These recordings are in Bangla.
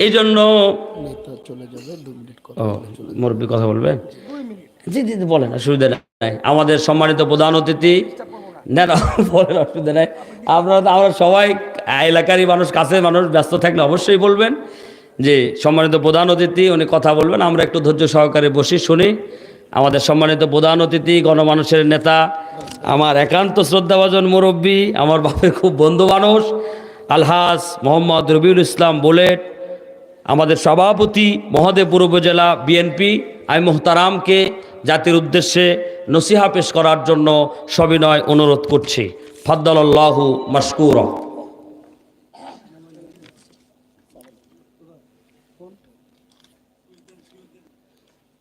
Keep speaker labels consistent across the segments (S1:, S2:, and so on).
S1: এই জন্য মুরব্বী কথা বলবে? জি জি জি, বলেন অসুবিধা নাই। আমাদের সম্মানিত প্রধান অতিথি না না বলেন অসুবিধা নাই। আপনারা তো আমরা সবাই এলাকারই মানুষ কাছের মানুষ ব্যস্ত থাকলে অবশ্যই বলবেন। যে সম্মানিত প্রধান অতিথি উনি কথা বলবেন। আমরা একটু ধৈর্য সহকারে বসি শুনি। আমাদের সম্মানিত প্রধান অতিথি গণমানুষের নেতা আমার একান্ত শ্রদ্ধাভাজন মুরব্বী আমার বাপের খুব বন্ধু মানুষ আলহাজ মোহাম্মদ রবিউল ইসলাম বুলেট, আমাদের সভাপতি মহদেবপুর উপজেলা বিএনপি আমি মোহতারামকে জাতির উদ্দেশ্যে নসিহা পেশ করার জন্য সবিনয় অনুরোধ করছি। ফদ্দাল্লাহু মাসকুর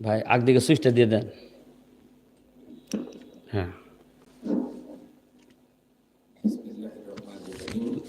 S1: ভাই একদিকে সুইচটা দিয়ে দেন। হ্যাঁ।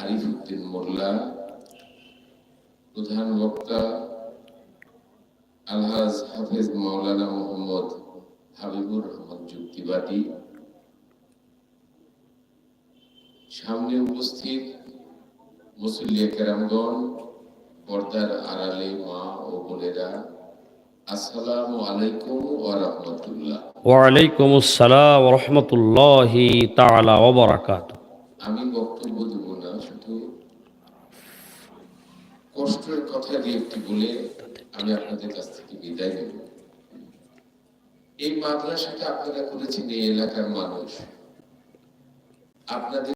S2: আরিফ উদ্দিন মোল্লা, প্রধান বক্তা আলহাজ হাফেজ মাওলানা মোহাম্মদ হাবিবুর রহমান যুক্তিবাদী সামনে উপস্থিত মুসল্লিয়া কেরামগণ, পর্দার আড়ালে মা ও বোনেরা, আসসালামু আলাইকুম ওয়া রাহমাতুল্লাহ।
S1: ওয়ালাইকুম আসসালাম রহমতুল্লাহি তাআলা ওয়া বারাকাতু
S2: আমি বক্তব্য দেব না, শুধু কষ্টের কথা দিয়ে একটি বলে আমি আপনাদের কাছ থেকে বিদায় নেব। এই মাদ্রাসাটা আপনারা করেছেন, এই এলাকার মানুষ। আপনাদের